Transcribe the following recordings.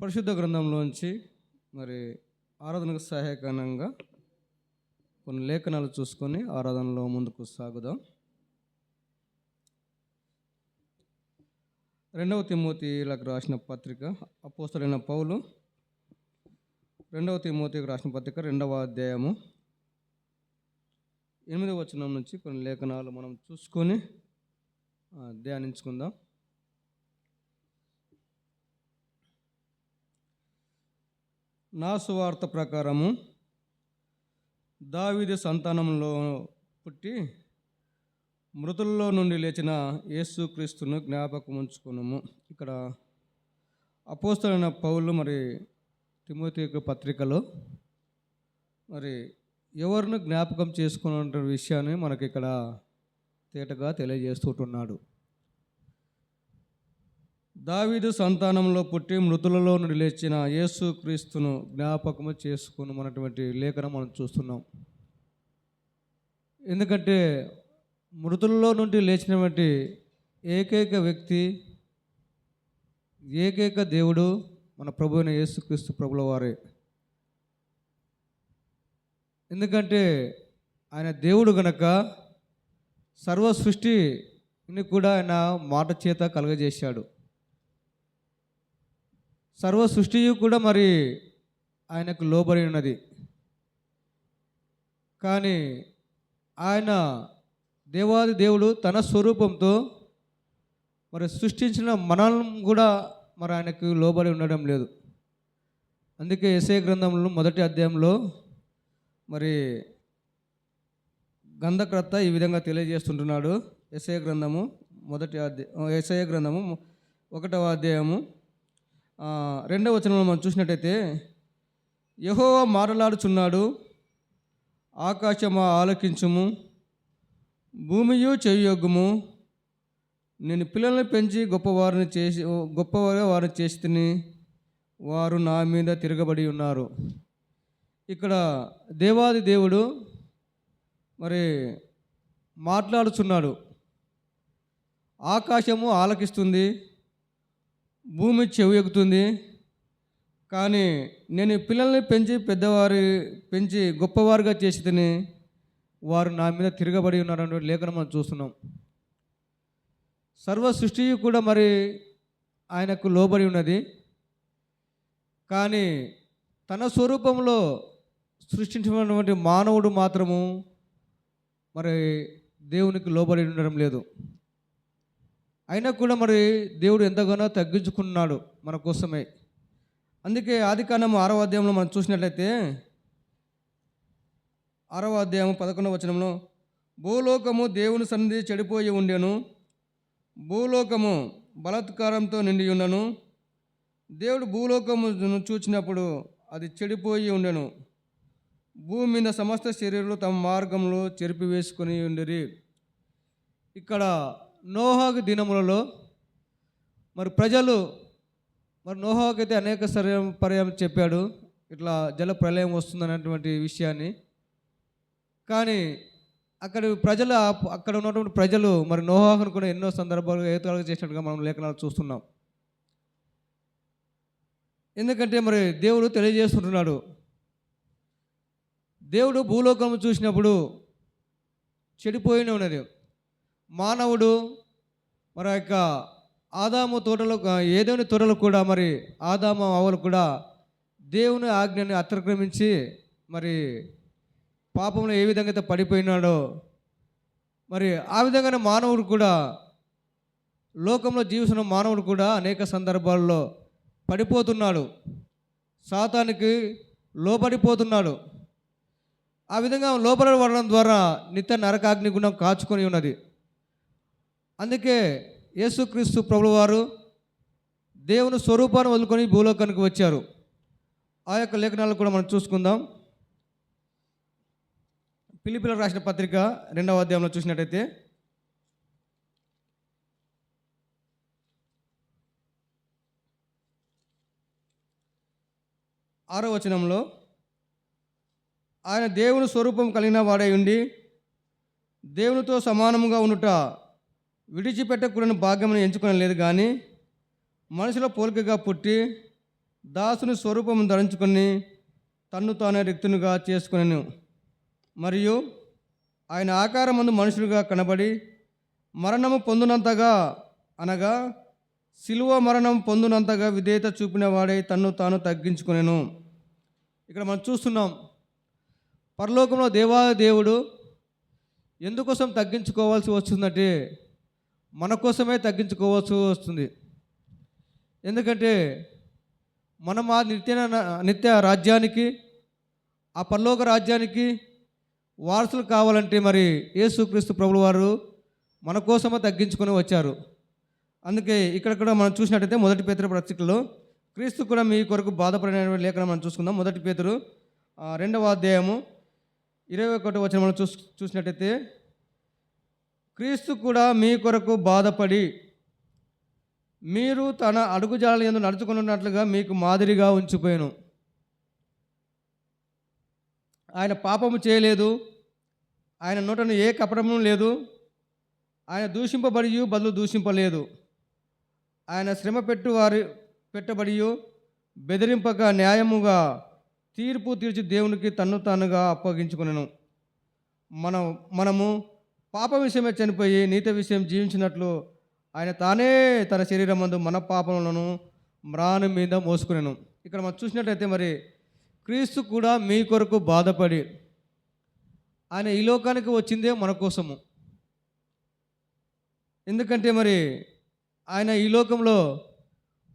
పరిశుద్ధ గ్రంథంలోంచి మరి ఆరాధనకు సహాయకరంగా కొన్ని లేఖనాలు చూసుకొని ఆరాధనలో ముందుకు సాగుదాం. రెండవ తిమోతిలకు రాసిన పత్రిక అపోస్తలైన పౌలు. రెండవ తిమోతికి రాసిన పత్రిక రెండవ అధ్యాయము. ఎనిమిదవ వచనం నుంచి కొన్ని లేఖనాలు మనం చూసుకొని ధ్యానించుకుందాం. నా సువార్త ప్రకారము దావీదు సంతానంలో పుట్టి మృతుల్లో నుండి లేచిన యేసుక్రీస్తును జ్ఞాపకం ఉంచుకున్నాము ఇక్కడ అపోస్తలైన పౌలు మరి తిమోతి యొక్క పత్రికలో మరి ఎవరిని జ్ఞాపకం చేసుకున్న విషయాన్ని మనకి ఇక్కడ తేటగా తెలియజేస్తుంటున్నాడు దావీదు సంతానంలో పుట్టి మృతులలో నుండి లేచిన యేసు క్రీస్తును జ్ఞాపకము చేసుకున్నటువంటి లేఖనం మనం చూస్తున్నాం. ఎందుకంటే మృతుల్లో నుండి లేచినటువంటి ఏకైక వ్యక్తి ఏకైక దేవుడు మన ప్రభు అయిన యేసుక్రీస్తు ప్రభుల వారే. ఎందుకంటే ఆయన దేవుడు గనక సర్వ సృష్టిని కూడా ఆయన మాట చేత కలుగజేశాడు. సర్వ సృష్టి కూడా మరి ఆయనకు లోబడి ఉన్నది. కానీ ఆయన దేవాది దేవుడు తన స్వరూపంతో మరి సృష్టించిన మనల్ని కూడా మరి ఆయనకు లోబడి ఉండడం లేదు. అందుకే ఎసే గ్రంథంలో మొదటి అధ్యాయంలో మరి గంధకర్త ఈ విధంగా తెలియజేస్తుంటున్నాడు. ఎస్ఐ గ్రంథము మొదటి అధ్యాయం ఎసే గ్రంథము ఒకటవ అధ్యాయము రెండవ వచనంలో మనం చూసినట్టయితే యహో మారలాడుచున్నాడు ఆకాశమా ఆలకించుము భూమియు చెయ్యొగ్గుము నేను పిల్లల్ని పెంచి గొప్పవారిని చేసి గొప్పవారిగా వారిని చేసి తిని వారు నా మీద తిరగబడి ఉన్నారు. ఇక్కడ దేవాది దేవుడు మరి మాట్లాడుచున్నాడు. ఆకాశము ఆలకిస్తుంది భూమి చెవి ఎక్కుతుంది. కానీ నేను పిల్లల్ని పెంచి పెద్దవారి పెంచి గొప్పవారుగా చేసి తిని వారు నా మీద తిరగబడి ఉన్నారనే లేఖనం మనం చూస్తున్నాం. సర్వ సృష్టి కూడా మరి ఆయనకు లోబడి ఉన్నది. కానీ తన స్వరూపంలో సృష్టించినటువంటి మానవుడు మాత్రము మరి దేవునికి లోబడి ఉండడం లేదు. అయినా కూడా మరి దేవుడు ఎంతగానో తగ్గించుకున్నాడు మన కోసమే. అందుకే ఆది కాండం ఆరవ అధ్యాయంలో మనం చూసినట్లయితే ఆరవ అధ్యాయం పదకొండవ వచనంలో భూలోకము దేవుని సన్నిధి చెడిపోయి ఉండెను భూలోకము బలాత్కారంతో నిండి ఉండను దేవుడు భూలోకమును చూచినప్పుడు అది చెడిపోయి ఉండెను. భూమి మీద సమస్త శరీరులు తమ మార్గంలో చెరిపి వేసుకొని ఉండిరి. ఇక్కడ నోహాగు దినములలో మరి ప్రజలు మరి నోహాకు అయితే అనేక సర్యం పర్యాయం చెప్పాడు. ఇట్లా జల ప్రళయం వస్తుందనేటువంటి విషయాన్ని. కానీ అక్కడ ప్రజలు అక్కడ ఉన్నటువంటి ప్రజలు మరి నోహాకును కూడా ఎన్నో సందర్భాలు ఏతలు చేసినట్టుగా మనం లేఖనాలు చూస్తున్నాం. ఎందుకంటే మరి దేవుడు తెలియజేస్తుంటున్నాడు. దేవుడు భూలోకం చూసినప్పుడు చెడిపోయిన ఉన్నది. మానవుడు మరి యొక్క ఆదాము తోటలో ఏదోని తోటలో కూడా మరి ఆదాము అవలు కూడా దేవుని ఆజ్ఞని అతిక్రమించి మరి పాపంలో ఏ విధంగా అయితే పడిపోయినాడో మరి ఆ విధంగానే మానవుడు కూడా లోకంలో జీవిస్తున్న మానవుడు కూడా అనేక సందర్భాల్లో పడిపోతున్నాడు. శాతానికి లోపడిపోతున్నాడు ఆ విధంగా లోపల పడడం ద్వారా నిత్య నరకాగ్ని గుణం కాచుకొని ఉన్నది. అందుకే యేసుక్రీస్తు ప్రభుల వారు దేవుని స్వరూపాన్ని వదులుకొని భూలోకానికి వచ్చారు. ఆ యొక్క లేఖనాలు కూడా మనం చూసుకుందాం. పిలిపిలకు రాసిన పత్రిక రెండవ అధ్యాయంలో చూసినట్టయితే ఆరో వచనంలో ఆయన దేవుని స్వరూపం కలిగిన వాడై ఉండి దేవునితో సమానముగా ఉండుట విడిచిపెట్టకూడని భాగ్యమును ఎంచుకుని లేదు కానీ మనుషుల పోలికగా పుట్టి దాసుని స్వరూపము ధరించుకొని తన్ను తానే రిక్తునిగా చేసుకునేను. మరియు ఆయన ఆకారమందు మనుషులుగా కనబడి మరణము పొందినంతగా అనగా శిలువ మరణం పొందినంతగా విధేయత చూపినవాడై తన్ను తాను తగ్గించుకునేను. ఇక్కడ మనం చూస్తున్నాం పరలోకంలో దేవా దేవుడు ఎందుకోసం తగ్గించుకోవాల్సి వస్తుందంటే మన కోసమే తగ్గించుకోవాల్సి వస్తుంది. ఎందుకంటే మనం ఆ నిత్య నిత్య రాజ్యానికి ఆ పరలోక రాజ్యానికి వారసులు కావాలంటే మరి యేసుక్రీస్తు ప్రభులు వారు మన కోసమే తగ్గించుకొని వచ్చారు. అందుకే ఇక్కడ కూడా మనం చూసినట్టయితే మొదటి పేతురు పత్రికలో క్రీస్తు కూడా మీ కొరకు బాధపడిన లేఖనం మనం చూసుకుందాం. మొదటి పేతురు ఆ, రెండవ అధ్యాయము ఇరవై ఒకటి వచ్చిన మనం చూస్ చూసినట్టయితే క్రీస్తు కూడా మీ కొరకు బాధపడి మీరు తన అడుగుజాడల ఎందు నడుచుకున్నట్లుగా మీకు మాదిరిగా ఉంచిపోయాను. ఆయన పాపము చేయలేదు. ఆయన నోటను ఏ కపటము లేదు. ఆయన దూషింపబడి బదులు దూషింపలేదు. ఆయన శ్రమ పెట్టు వారి పెట్టబడి బెదిరింపక న్యాయముగా తీర్పు తీర్చి దేవునికి తన్ను తానుగా అప్పగించుకున్నాను మనం మనము పాప విషయమే చనిపోయి నీతి విషయం జీవించినట్లు ఆయన తానే తన శరీరం మందు మన పాపములను మ్రాను మీద మోసుకునేను. ఇక్కడ మనం చూసినట్టయితే మరి క్రీస్తు కూడా మీ కొరకు బాధపడి ఆయన ఈ లోకానికి వచ్చిందే మన కోసము. ఎందుకంటే మరి ఆయన ఈ లోకంలో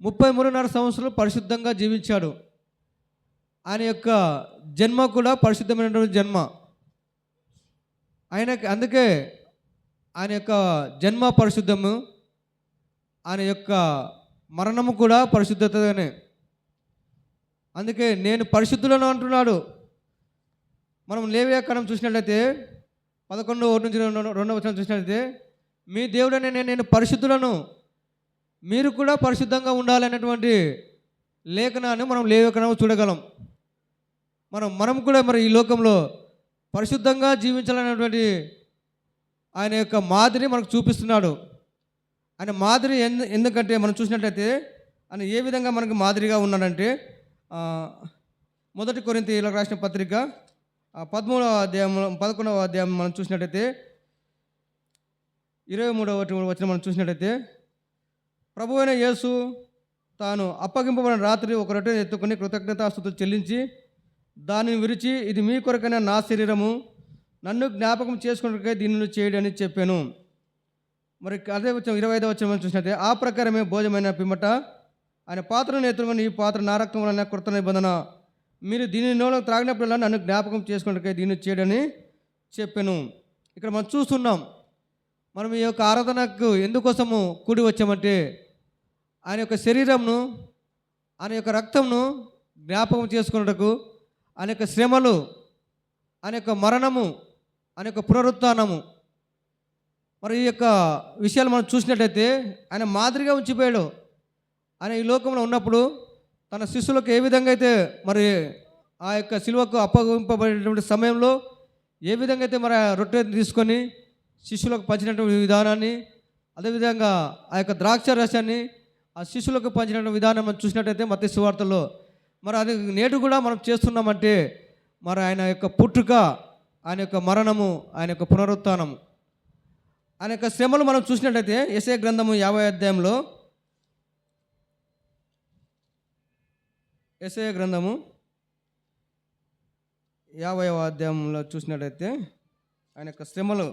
ముప్పై మూడున్నర సంవత్సరాలు పరిశుద్ధంగా జీవించాడు. ఆయన యొక్క జన్మ కూడా పరిశుద్ధమైనటువంటి జన్మ. ఆయనకి అందుకే ఆయన యొక్క జన్మ పరిశుద్ధము ఆయన యొక్క మరణము కూడా పరిశుద్ధతగానే అందుకే నేను పరిశుద్ధులను అంటున్నాడు. మనం లేవ్యాకరణం చూసినట్లయితే పదకొండు ఒకటి నుంచి రెండు రెండవ వచనం చూసినట్లయితే మీ దేవుడనే నేను నేను పరిశుద్ధులను మీరు కూడా పరిశుద్ధంగా ఉండాలనేటువంటి లేఖనాన్ని మనం లేఖనం చూడగలం. మనం మనం కూడా మరి ఈ లోకంలో పరిశుద్ధంగా జీవించాలనేటువంటి ఆయన యొక్క మాదిరి మనకు చూపిస్తున్నాడు. ఆయన మాదిరి ఎందు ఎందుకంటే మనం చూసినట్లయితే ఆయన ఏ విధంగా మనకు మాదిరిగా ఉన్నాడంటే మొదటి కొరింత ఇలా రాసిన పత్రిక పదమూడవ అధ్యాయం పదకొండవ అధ్యాయం మనం చూసినట్టయితే ఇరవై మూడవ వచ్చిన మనం చూసినట్టయితే ప్రభు అయిన యేసు తాను అప్పగింపబడిన రాత్రి ఒక రొట్టె ఎత్తుకొని కృతజ్ఞతాస్థుతులు చెల్లించి దానిని విరిచి ఇది మీ కొరకైన నా శరీరము. నన్ను జ్ఞాపకం చేసుకున్నట్టుగా దీనిని చేయడం అని చెప్పాను. మరి అదే వచ్చిన ఇరవై ఐదవ వచ్చిన చూసినట్టే ఆ ప్రకారమే భోజమైన పిమ్మట ఆయన పాత్రను ఎత్తుకొని ఈ పాత్ర నా రక్తం వలన కృత నిబంధన. మీరు దీని నోలో త్రాగినప్పుడల్లా నన్ను జ్ఞాపకం చేసుకున్నట్టుగా దీన్ని చేయడని చెప్పాను. ఇక్కడ మనం చూస్తున్నాం మనం ఈ యొక్క ఆరాధనకు ఎందుకోసము కూడి వచ్చామంటే ఆయన యొక్క శరీరంను ఆయన యొక్క రక్తంను జ్ఞాపకం చేసుకున్నటకు ఆయన యొక్క శ్రమలు అనేక మరణము అనేక యొక్క మరి ఈ యొక్క విషయాలు మనం చూసినట్టయితే ఆయన మాదిరిగా ఉంచిపోయాడు. ఆయన ఈ లోకంలో ఉన్నప్పుడు తన శిష్యులకు ఏ విధంగా అయితే మరి ఆ యొక్క శిలువకు అప్పగింపబడినటువంటి సమయంలో ఏ విధంగా అయితే మరి ఆ రొట్టె తీసుకొని శిష్యులకు పంచినటువంటి విధానాన్ని అదేవిధంగా ఆ యొక్క ద్రాక్ష రసాన్ని ఆ శిష్యులకు పంచినటువంటి విధానం మనం చూసినట్టయితే మత్స్య వార్తల్లో మరి అది నేడు కూడా మనం చేస్తున్నామంటే మరి ఆయన యొక్క పుట్టుక ఆయన యొక్క మరణము ఆయన యొక్క పునరుత్థానము ఆయన యొక్క శ్రమలు మనం చూసినట్టయితే ఎస్ఏ గ్రంథము యాభై అధ్యాయంలో ఎస్ఏ గ్రంథము యాభై అధ్యాయంలో చూసినట్టయితే ఆయన యొక్క శ్రమలు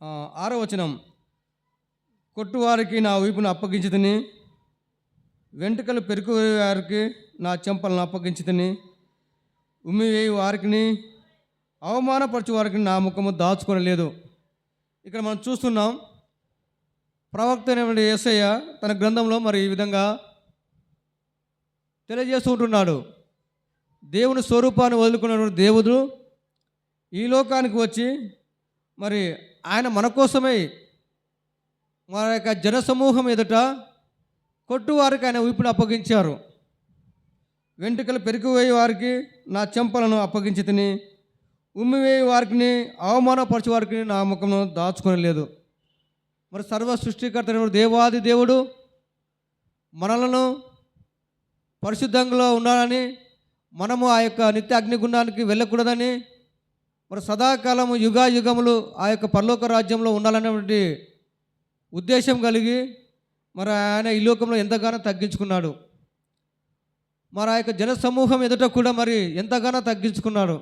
ఆరవచనం ఆరో వచనం. కొట్టువారికి నా వీపును అప్పగించుతని. వెంట్రుకలు పెరుకు వారికి నా చెంపలను అప్పగించుతని. ఉమ్మివేయి వారికి అవమానపరచు వారికి నా ముఖము దాచుకోలేదు ఇక్కడ మనం చూస్తున్నాం ప్రవక్త అయినటువంటి యేసయ్య తన గ్రంథంలో మరి ఈ విధంగా తెలియజేస్తూ ఉంటున్నాడు. దేవుని స్వరూపాన్ని వదులుకున్నటువంటి దేవుడు ఈ లోకానికి వచ్చి మరి ఆయన మన కోసమే వారి యొక్క జనసమూహం ఎదుట కొట్టువారికి ఆయన ఊపిని అప్పగించారు. వెంట్రుకలు పెరిగిపోయే వారికి నా చెంపలను అప్పగించి తిని ఉమ్మివేయ వారికి అవమానపరిచే వారికి నా ముఖమును దాచుకొని లేదు మరి సర్వ సృష్టికర్త దేవాది దేవుడు మనలను పరిశుద్ధంగా ఉండాలని మనము ఆ యొక్క నిత్య అగ్నిగుండానికి వెళ్ళకూడదని మరి సదాకాలము యుగా యుగములు ఆ యొక్క పరలోక రాజ్యంలో ఉండాలనేటువంటి ఉద్దేశం కలిగి మరి ఆయన ఈ లోకంలో ఎంతగానో తగ్గించుకున్నాడు. మరి ఆ యొక్క జన సమూహం ఎదుట కూడా మరి ఎంతగానో తగ్గించుకున్నాడు.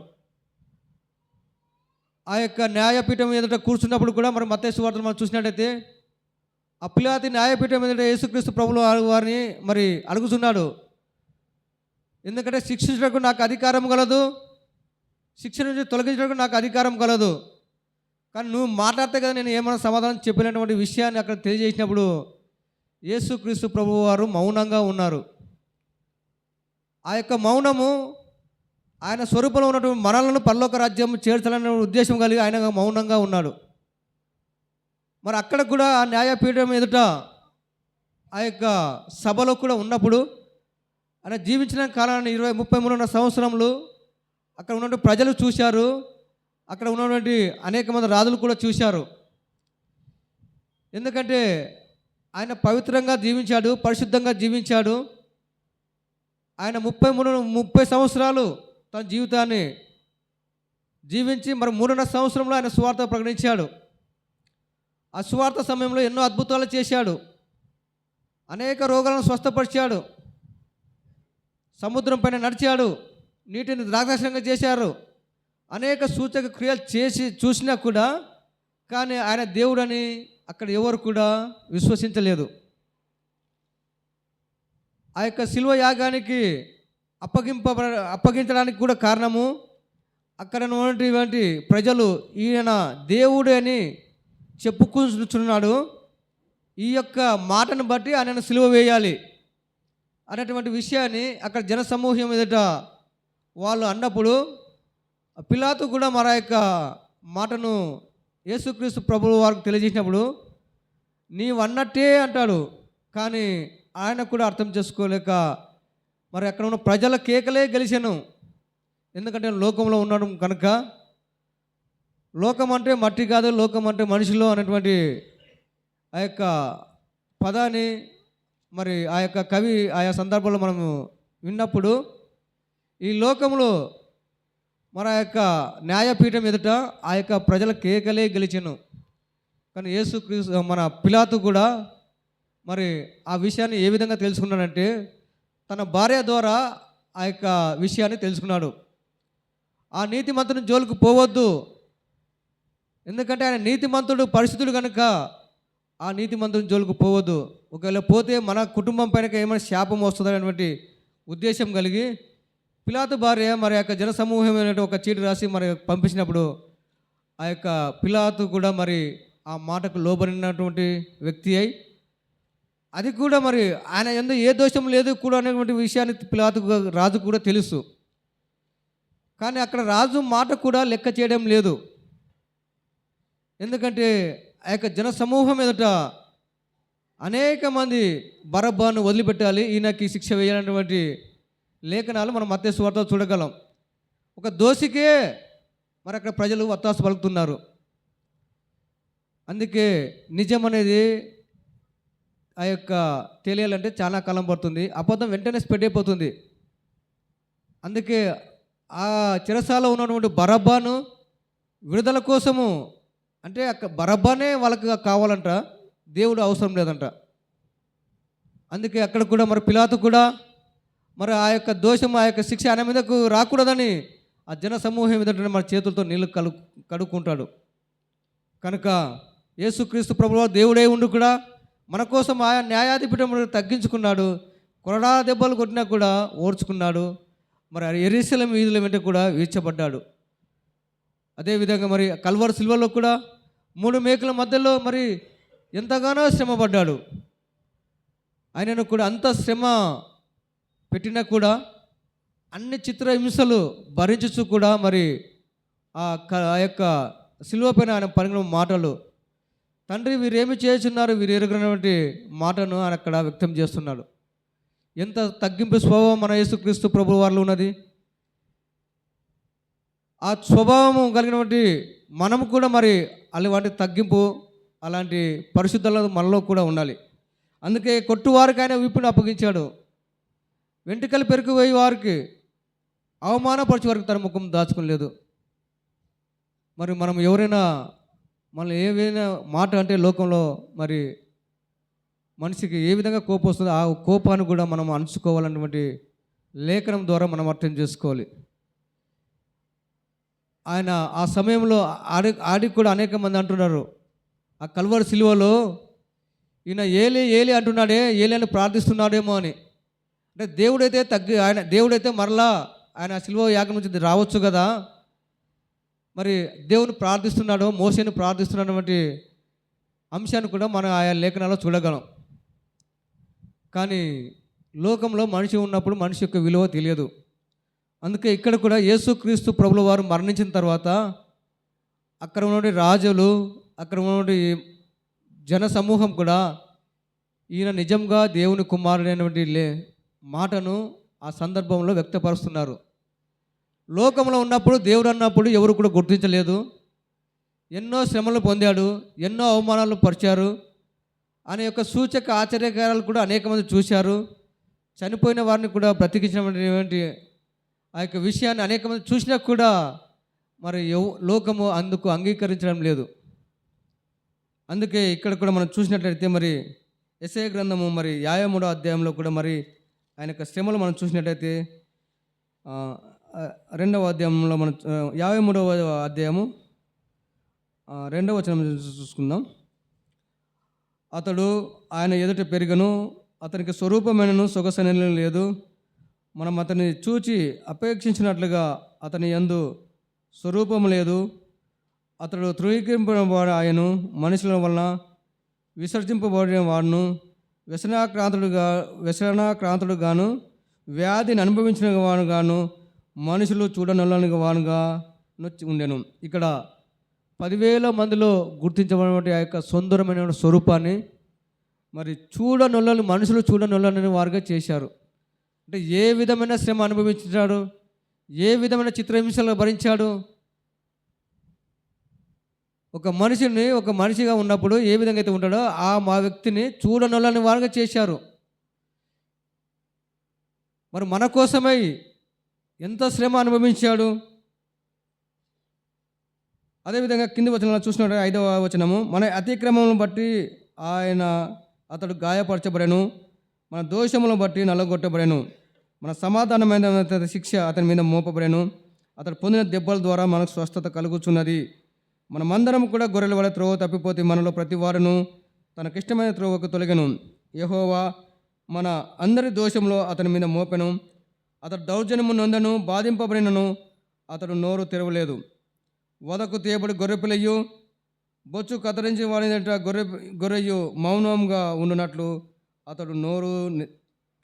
ఆ యొక్క న్యాయపీఠం ఎదుట కూర్చున్నప్పుడు కూడా మరి మతేసు వార్తలు మనం చూసినట్టయితే ఆ న్యాయపీఠం ఎదుట యేసుక్రీస్తు ప్రభులు వారిని మరి అడుగుతున్నాడు. ఎందుకంటే శిక్షించడానికి నాకు అధికారం కలదు. శిక్ష నుంచి తొలగించడానికి నాకు అధికారం కలదు. కానీ నువ్వు మాట్లాడితే కదా నేను ఏమైనా సమాధానం చెప్పినటువంటి విషయాన్ని అక్కడ తెలియజేసినప్పుడు యేసుక్రీస్తు ప్రభు వారు మౌనంగా ఉన్నారు. ఆ యొక్క మౌనము ఆయన స్వరూపంలో ఉన్నటువంటి మనలను పరలోక రాజ్యం చేర్చాలనే ఉద్దేశం కలిగి ఆయన మౌనంగా ఉన్నాడు. మరి అక్కడ కూడా ఆ న్యాయపీఠం ఎదుట ఆ యొక్క సభలో కూడా ఉన్నప్పుడు ఆయన జీవించిన కాలాన్ని ఇరవై ముప్పై మూడున్నర సంవత్సరంలో అక్కడ ఉన్నటువంటి ప్రజలు చూశారు. అక్కడ ఉన్నటువంటి అనేక మంది రాజులు కూడా చూశారు. ఎందుకంటే ఆయన పవిత్రంగా జీవించాడు పరిశుద్ధంగా జీవించాడు. ఆయన ముప్పై మూడు ముప్పై సంవత్సరాలు తన జీవితాన్ని జీవించి మరి మూడున్నర సంవత్సరంలో ఆయన సువార్త ప్రకటించాడు. ఆ సువార్త సమయంలో ఎన్నో అద్భుతాలు చేశాడు. అనేక రోగాలను స్వస్థపరిచాడు. సముద్రం పైన నడిచాడు. నీటిని ద్రాక్షంగా చేశారు. అనేక సూచక క్రియలు చేసి చూసినా కూడా కానీ ఆయన దేవుడని అక్కడ ఎవరు కూడా విశ్వసించలేదు. ఆ యొక్క శిల్వ యాగానికి అప్పగింప అప్పగించడానికి కూడా కారణము అక్కడ ఉన్నటువంటి ప్రజలు ఈయన దేవుడు అని చెప్పుకుంటున్నాడు. ఈ యొక్క మాటను బట్టి ఆయనను సిలువ వేయాలి అనేటువంటి విషయాన్ని అక్కడ జనసమూహం ఎదుట వాళ్ళు అన్నప్పుడు పిలాతు కూడా మన యొక్క మాటను యేసుక్రీస్తు ప్రభువు వారికి తెలియజేసినప్పుడు నీవన్నట్టే అంటాడు కానీ ఆయన కూడా అర్థం చేసుకోలేక మరి అక్కడ ఉన్న ప్రజల కేకలే గెలిచాను. ఎందుకంటే లోకంలో ఉండడం కనుక లోకం అంటే మట్టి కాదు లోకం అంటే మనుషులు అనేటువంటి ఆ యొక్క పదాన్ని మరి ఆ యొక్క కవి ఆయా సందర్భంలో మనము విన్నప్పుడు ఈ లోకంలో మన యొక్క న్యాయపీఠం ఎదుట ఆ యొక్క ప్రజల కేకలే గెలిచెను. కానీ యేసు మన పిలాతు కూడా మరి ఆ విషయాన్ని ఏ విధంగా తెలుసుకున్నాడంటే తన భార్య ద్వారా ఆ యొక్క విషయాన్ని తెలుసుకున్నాడు. ఆ నీతిమంతుని జోలికి పోవద్దు. ఎందుకంటే ఆయన నీతిమంతుడు పరిస్థితులు కనుక ఆ నీతిమంతుని జోలికి పోవద్దు. ఒకవేళ పోతే మన కుటుంబం పైన ఏమైనా శాపం వస్తుందనేటువంటి ఉద్దేశం కలిగి పిలాతు భార్య మరి యొక్క జన ఒక చీటి రాసి మరి పంపించినప్పుడు ఆ యొక్క పిలాతు కూడా మరి ఆ మాటకు లోబడినటువంటి వ్యక్తి అయి అది కూడా మరి ఆయన ఎందు ఏ దోషం లేదు కూడా అనేటువంటి విషయాన్ని పిలాతు రాజు కూడా తెలుసు. కానీ అక్కడ రాజు మాట కూడా లెక్క చేయడం లేదు. ఎందుకంటే ఆ యొక్క జన సమూహం ఎదుట అనేక మంది బరబ్బాను వదిలిపెట్టాలి ఈయనకి శిక్ష వేయాలన్నటువంటి లేఖనాలు మనం మత్తే వార్త చూడగలం. ఒక దోషికే మరి అక్కడ ప్రజలు వత్తాసు పలుకుతున్నారు. అందుకే నిజం అనేది ఆ యొక్క తెలియాలంటే చాలా కాలం పడుతుంది. అబద్ధం వెంటనే స్ప్రెడ్ అయిపోతుంది. అందుకే ఆ చిరసాలో ఉన్నటువంటి బరబ్బాను విడుదల కోసము అంటే అక్కడ బరబ్బానే వాళ్ళకి కావాలంట. దేవుడు అవసరం లేదంట. అందుకే అక్కడ కూడా మరి పిలాతు కూడా మరి ఆ యొక్క దోషం ఆ యొక్క శిక్ష ఆయన మీదకు రాకూడదని ఆ జన సమూహం ఏంటంటే మన చేతులతో నీళ్ళు కలు కడుక్కుంటాడు. కనుక యేసుక్రీస్తు ప్రభువు దేవుడే ఉండు కూడా మన కోసం ఆయా న్యాయాధిపీఠం తగ్గించుకున్నాడు కొరడా దెబ్బలు కొట్టినా కూడా ఓర్చుకున్నాడు మరి ఎరిశలం వీధుల వెంట కూడా వీర్చబడ్డాడు అదేవిధంగా మరి కల్వర్ సిల్వర్లో కూడా మూడు మేకల మధ్యలో మరి ఎంతగానో శ్రమపడ్డాడు. ఆయనను కూడా అంత శ్రమ పెట్టినా కూడా అన్ని చిత్ర హింసలు భరించుచు కూడా మరి ఆ ఆ యొక్క సిలువ పైన ఆయన పలికిన మాటలు. తండ్రి వీరేమి చేస్తున్నారు వీరు ఎరుగునటువంటి మాటను ఆయన అక్కడ వ్యక్తం చేస్తున్నాడు. ఎంత తగ్గింపు స్వభావం మన యేసుక్రీస్తు ప్రభు వారిలో ఉన్నది? ఆ స్వభావము కలిగినటువంటి మనము కూడా మరి అలాంటి తగ్గింపు అలాంటి పరిశుద్ధత మనలో కూడా ఉండాలి. అందుకే కొట్టువారికి ఆయన విప్పుని అప్పగించాడు. వెంట్రుకలు పెరిగిపోయి వారికి అవమానపరిచే వారికి తన ముఖం దాచుకోలేదు మరి మనం ఎవరైనా మనం ఏవైనా మాట అంటే లోకంలో మరి మనిషికి ఏ విధంగా కోపం వస్తుందో ఆ కోపాన్ని కూడా మనం అణుచుకోవాలన్నటువంటి లేఖనం ద్వారా మనం అర్థం చేసుకోవాలి. ఆయన ఆ సమయంలో ఆడి ఆడికి కూడా అనేక మంది అంటున్నారు. ఆ కల్వర్ సిలువలో ఈయన ఏలే ఏలే అంటున్నాడే ఏలే అని ప్రార్థిస్తున్నాడేమో అని. అంటే దేవుడైతే తగ్గి ఆయన దేవుడైతే మరలా ఆయన శిల్వ యాగం నుంచి రావచ్చు కదా? మరి దేవుని ప్రార్థిస్తున్నాడు మోసేని ప్రార్థిస్తున్నటువంటి అంశాన్ని కూడా మనం ఆయా లేఖనాల్లో చూడగలం. కానీ లోకంలో మనిషి ఉన్నప్పుడు మనిషి యొక్క విలువ తెలియదు. అందుకే ఇక్కడ కూడా యేసుక్రీస్తు ప్రభుల వారు మరణించిన తర్వాత అక్కడ ఉన్నటువంటి రాజులు అక్కడ ఉన్నటువంటి జన సమూహం కూడా ఈయన నిజంగా దేవుని కుమారుడైనటువంటి లే మాటను ఆ సందర్భంలో వ్యక్తపరుస్తున్నారు. లోకంలో ఉన్నప్పుడు దేవుడు అన్నప్పుడు ఎవరు కూడా గుర్తించలేదు. ఎన్నో శ్రమలు పొందాడు ఎన్నో అవమానాలు పరిచారు అనే యొక్క సూచక ఆశ్చర్యకారాలు కూడా అనేక మంది చూశారు. చనిపోయిన వారిని కూడా బ్రతికించినటువంటి ఆ యొక్క విషయాన్ని అనేక మంది చూసినా కూడా మరి ఎవ్- లోకము అందుకు అంగీకరించడం లేదు. అందుకే ఇక్కడ కూడా మనం చూసినట్లయితే మరి ఎస్ఏ గ్రంథము మరి యాయముడో అధ్యాయంలో కూడా మరి ఆయన యొక్క శ్రమలు మనం చూసినట్టయితే రెండవ అధ్యాయంలో మనం యాభై మూడవ అధ్యాయము రెండవ వచనం చూసుకుందాం. అతడు ఆయన ఎదుట పెరిగను అతనికి స్వరూపమైనను సొగసనలు లేదు. మనం అతన్ని చూచి అపేక్షించినట్లుగా అతని యందు స్వరూపం లేదు. అతడు ధృవీకరింపబడి ఆయను మనుషుల వలన విసర్జింపబడిన వాడును. వ్యసనాక్రాంతుడుగా వ్యసనాక్రాంతుడుగాను వ్యాధిని అనుభవించిన వాడుగాను మనుషులు చూడనల్లని వానుగా నొచ్చి ఉండెను. ఇక్కడ పదివేల మందిలో గుర్తించబడినటువంటి ఆ యొక్క సుందరమైన స్వరూపాన్ని మరి చూడనొల్లని మనుషులు చూడనొల్లని వారుగా చేశారు. అంటే ఏ విధమైన శ్రమ అనుభవించాడు? ఏ విధమైన చిత్రహింసలు భరించాడు? ఒక మనిషిని ఒక మనిషిగా ఉన్నప్పుడు ఏ విధంగా అయితే ఉంటాడో ఆ మా వ్యక్తిని చూడనొల్లని వారుగా చేశారు. మరి మన కోసమై ఎంత శ్రమ అనుభవించాడు? అదేవిధంగా కింది వచనంలో చూసినట్టు ఐదవ వచనము మన అతిక్రమములను బట్టి ఆయన అతడు గాయపరచబడను మన దోషములను బట్టి నల్లగొట్టబడను మన సమాధానమైన శిక్ష అతని మీద మోపబడను అతడు పొందిన దెబ్బల ద్వారా మనకు స్వస్థత కలుగుచున్నది. మనమందరం కూడా గొర్రెల వల్ల త్రోవ తప్పిపోతే మనలో ప్రతి వారును తనకిష్టమైన త్రోవకు తొలగను. యహోవా మన అందరి దోషంలో అతని మీద మోపెను. అతడు దౌర్జన్యము నొందను బాధింపబడినను అతడు నోరు తెరవలేదు. వదకు తీయబడి గొర్రెపిల్లయ్యు బొచ్చు కత్తిరించి వాడిన గొర్రె గొర్రెయ్యు మౌనంగా ఉండునట్లు అతడు నోరు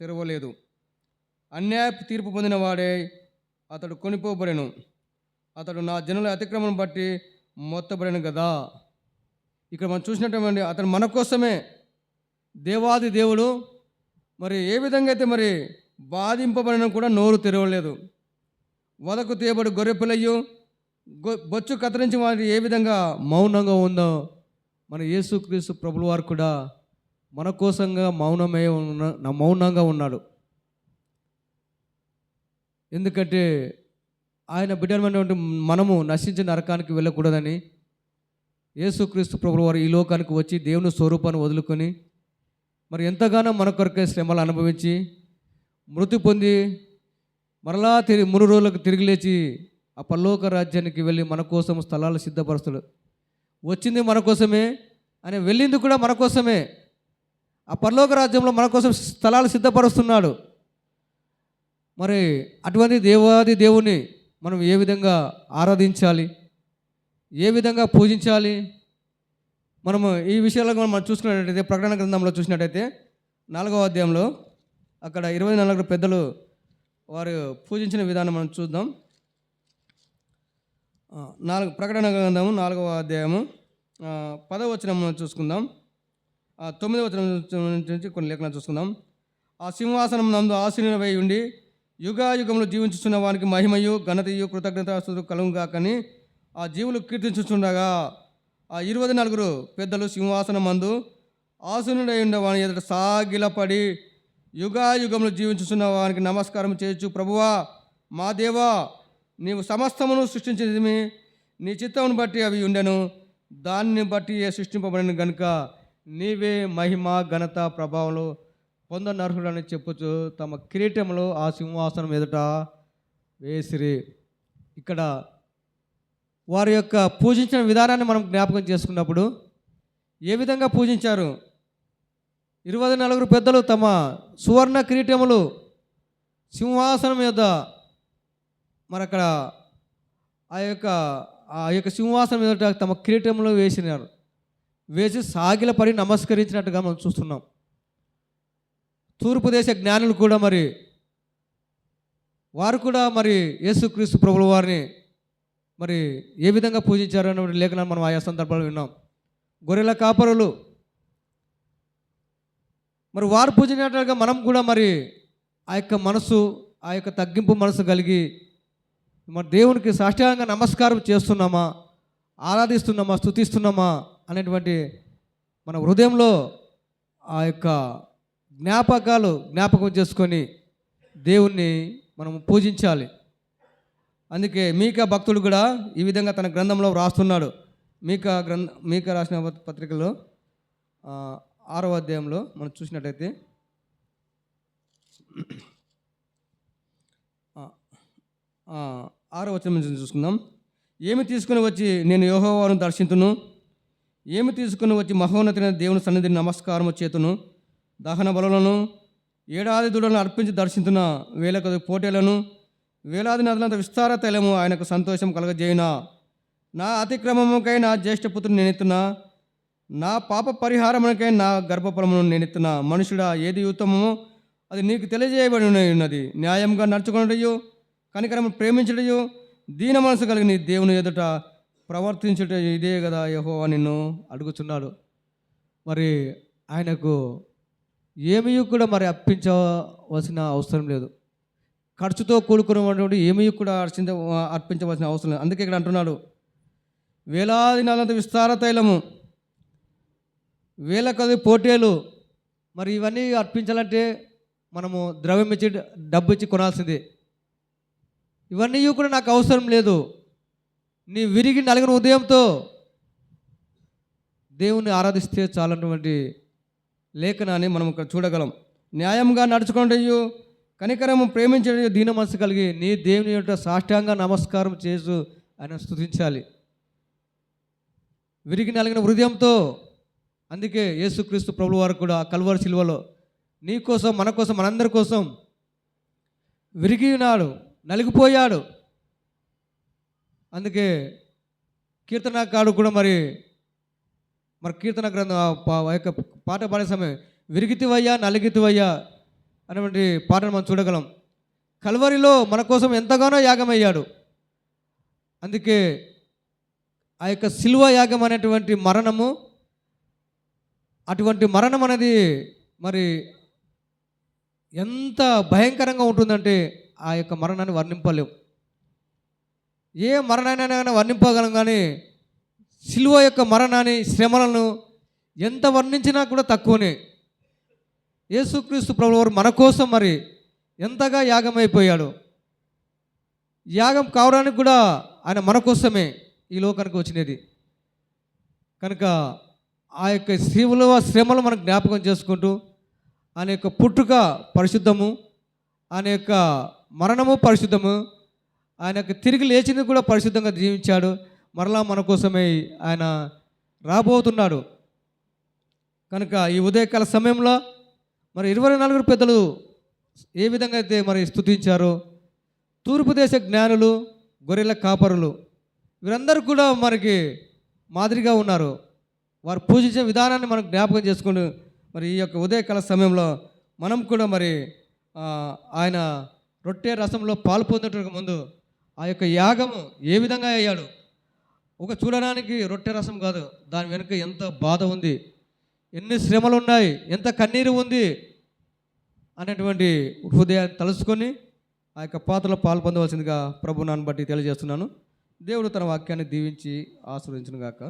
తెరవలేదు. అన్యాయ తీర్పు పొందిన వాడే అతడు కొనిపోబడెను. అతడు నా జనుల అతిక్రమం బట్టి మొత్తబడిన కదా ఇక్కడ మనం చూసినటువంటి అతను మన కోసమే దేవాది దేవుడు. మరి ఏ విధంగా అయితే మరి బాధింపబడిన కూడా నోరు తెరవలేదు. వదకు తీయబడి గొర్రెపిల్లయ్యు బొచ్చు కత్తిరించి వారి ఏ విధంగా మౌనంగా ఉందో. మన యేసుక్రీస్తు ప్రభుల వారు కూడా మన కోసంగా మౌనమే ఉన్న మౌనంగా ఉన్నాడు. ఎందుకంటే ఆయన బిడ్డమైనటువంటి మనము నశించిన నరకానికి వెళ్ళకూడదని యేసుక్రీస్తు ప్రభు వారు ఈ లోకానికి వచ్చి దేవుని స్వరూపాన్ని వదులుకొని మరి ఎంతగానో మన కొరకే శ్రమలు అనుభవించి మృతి పొంది మరలా తిరిగి మూడు రోజులకు తిరిగి లేచి ఆ పల్లోక రాజ్యానికి వెళ్ళి మన కోసం స్థలాలు సిద్ధపరుస్తాడు. వచ్చింది మన కోసమే అని వెళ్ళింది కూడా మన కోసమే. ఆ పరలోక రాజ్యంలో మన కోసం స్థలాలు సిద్ధపరుస్తున్నాడు. మరి అటువంటి దేవాది దేవుని మనం ఏ విధంగా ఆరాధించాలి? ఏ విధంగా పూజించాలి? మనము ఈ విషయాల్లో మనం చూసుకున్నట్టయితే ప్రకటన గ్రంథంలో చూసినట్టయితే నాలుగవ అధ్యాయంలో అక్కడ ఇరవై నాలుగు పెద్దలు వారు పూజించిన విధానం మనం చూద్దాం. నాలుగు ప్రకటన గ్రంథము నాలుగవ అధ్యాయము. ఆ, పదవ వచనం మనం చూసుకుందాం. తొమ్మిదవచనం తొమ్మిదవ వచనం నుంచి కొన్ని లేఖనాలు చూసుకుందాం. ఆ సింహాసనం నందు ఆశీనువై ఉండి యుగాయుగంలో జీవించుచున్న వానికి మహిమయు ఘనతయు కృతజ్ఞత కలుగుగాకని ఆ జీవులు కీర్తించుచుండగా ఆ ఇరవై నలుగురు పెద్దలు సింహాసనం మందు ఆసునుడై ఉండవాని ఎదుట సాగిలపడి యుగాయుగములు జీవించుచున్న వానికి నమస్కారం చేయొచ్చు ప్రభువా మా దేవా నీవు సమస్తమును సృష్టించినది నీ చిత్తమును బట్టి అవి ఉండెను దాన్ని బట్టి సృష్టింపబడిన గనుక నీవే మహిమ ఘనత ప్రభావంలో కొందరు అర్హుడని చెప్పొచ్చు తమ కిరీటంలో ఆ సింహాసనం ఎదుట వేసిరి. ఇక్కడ వారి యొక్క పూజించిన విధానాన్ని మనం జ్ఞాపకం చేసుకున్నప్పుడు ఏ విధంగా పూజించారు? ఇరవై నలుగురు పెద్దలు తమ సువర్ణ కిరీటములు సింహాసనం మీద మరి అక్కడ ఆ యొక్క ఆ యొక్క సింహాసనం మీద తమ కిరీటంలో వేసినారు. వేసి సాగిలపడి నమస్కరించినట్టుగా మనం చూస్తున్నాం. తూర్పు దేశ జ్ఞానులు కూడా మరి వారు కూడా మరి యేసుక్రీస్తు ప్రభుల వారిని మరి ఏ విధంగా పూజించారు అనే లేఖనాన్ని మనం ఆయా సందర్భాలు విన్నాం. గొర్రెల కాపరులు. మరి వారు పూజించినట్టుగా మనం కూడా మరి ఆ యొక్క మనసు ఆ యొక్క తగ్గింపు మనసు కలిగి మరి దేవునికి సాష్టాంగ నమస్కారం చేస్తున్నామా ఆరాధిస్తున్నామా స్తుతిస్తున్నామా అనేటువంటి మన హృదయంలో ఆ యొక్క జ్ఞాపకాలు జ్ఞాపకం చేసుకొని దేవుణ్ణి మనం పూజించాలి. అందుకే మీక భక్తుడు కూడా ఈ విధంగా తన గ్రంథంలో రాస్తున్నాడు మీక గ్రంథ మీక రాసిన పత్రికలో ఆరవ ఆరో అధ్యాయంలో మనం చూసినట్టయితే ఆరో వచ్చిన నుంచి చూసుకుందాం. ఏమి తీసుకుని వచ్చి నేను యోహోవాను దర్శించును ఏమి తీసుకుని వచ్చి మహోన్నతైన దేవుని సన్నిధిని నమస్కారము చేతును? దహన బలులను ఏడాది దూడలను అర్పించి దర్శించిన వేల కొద్ది పోటీలను వేలాది నదులంత విస్తార తైలము ఆయనకు సంతోషం కలగజేయునా. నా అతిక్రమముకై నా జ్యేష్ఠపుత్రుని నేనెత్తున్నా నా పాప పరిహారమునకై నా గర్భఫలమును నేనెత్తున్నా మనుషుడా ఏది ఉత్తమమో అది నీకు తెలియజేయబడి ఉన్నది న్యాయంగా నడుచుకున్నటయు కనికరము ప్రేమించటయు దీన మనసు కలిగి నీ దేవుని ఎదుట ప్రవర్తించుట ఇదే కదా యహో నిన్ను అడుగుతున్నాడు మరి ఆయనకు ఏమీ కూడా మరి అర్పించవలసిన అవసరం లేదు. ఖర్చుతో కూడుకున్నటువంటి ఏమీ కూడా అర్చించ అర్పించవలసిన అవసరం లేదు. అందుకే ఇక్కడ అంటున్నాడు వేలాది నెలంత విస్తార తైలము వేల కొద్ది పోటీలు మరి ఇవన్నీ అర్పించాలంటే మనము ద్రవ్యం ఇచ్చి డబ్బు ఇచ్చి కొనాల్సిందే. ఇవన్నీ కూడా నాకు అవసరం లేదు. నీ విరిగి నలిగిన ఉదయంతో దేవుణ్ణి ఆరాధిస్తే చాలన్నటువంటి లేఖనాన్ని మనం ఇక్కడ చూడగలం. న్యాయంగా నడుచుకుంటూ కనికరము ప్రేమించడం దీన మనసు కలిగి నీ దేవుని యొక్క సాష్టాంగ నమస్కారం చేసు ఆయన స్తుతించాలి. విరిగి నలిగిన హృదయంతో అందుకే యేసుక్రీస్తు ప్రభుల వారు కూడా కల్వర్ శిల్వలో నీ కోసం మన కోసం మనందరి కోసం విరిగి ఉన్నాడు నలిగిపోయాడు. అందుకే కీర్తనాకాడు కూడా మరి మరి కీర్తన గ్రంథం ఆ యొక్క పాట పాడే సమయం విరిగితివయ్యా నలిగితివయ్యా అనేటువంటి పాటను మనం చూడగలం. కల్వరిలో మన కోసం ఎంతగానో యాగమయ్యాడు. అందుకే ఆ యొక్క శిల్వ యాగం అనేటువంటి మరణము అటువంటి మరణం అనేది మరి ఎంత భయంకరంగా ఉంటుందంటే ఆ యొక్క మరణాన్ని వర్ణింపలేము ఏ మరణాన్ని వర్ణింపగలం కానీ శిలువ యొక్క మరణాన్ని శ్రమలను ఎంత వర్ణించినా కూడా తక్కువనే. యేసుక్రీస్తు ప్రభు వారు మన కోసం మరి ఎంతగా యాగమైపోయాడు. యాగం కావడానికి కూడా ఆయన మన కోసమే ఈ లోకానికి వచ్చినది. కనుక ఆ యొక్క శివుల శ్రమలు మనం జ్ఞాపకం చేసుకుంటూ ఆయన యొక్క పుట్టుక పరిశుద్ధము ఆయన యొక్క మరణము పరిశుద్ధము ఆయన యొక్క తిరిగి లేచింది కూడా పరిశుద్ధంగా జీవించాడు. మరలా మన కోసమే ఆయన రాబోతున్నాడు. కనుక ఈ ఉదయకాల సమయంలో మరి ఇరవై నలుగురు పెద్దలు ఏ విధంగా అయితే మరి స్తుతించారో తూర్పు దేశ జ్ఞానులు గొర్రెల కాపరులు వీరందరూ కూడా మనకి మాదిరిగా ఉన్నారు. వారు పూజించే విధానాన్ని మనం జ్ఞాపకం చేసుకుని మరి ఈ యొక్క ఉదయకాల సమయంలో మనం కూడా మరి ఆయన రొట్టె రసంలో పాలు పొందడానికి ముందు ఆ యొక్క యాగము ఏ విధంగా అయ్యాడు? ఒక చూడడానికి రొట్టె రసం కాదు. దాని వెనుక ఎంత బాధ ఉంది ఎన్ని శ్రమలు ఉన్నాయి ఎంత కన్నీరు ఉంది అనేటువంటి హృదయాన్ని తలుసుకొని ఆ యొక్క పాత్రలో పాలు పొందవలసిందిగా ప్రభు నాన్న బట్టి తెలియజేస్తున్నాను. దేవుడు తన వాక్యాన్ని దీవించి ఆశీర్వదించును గాక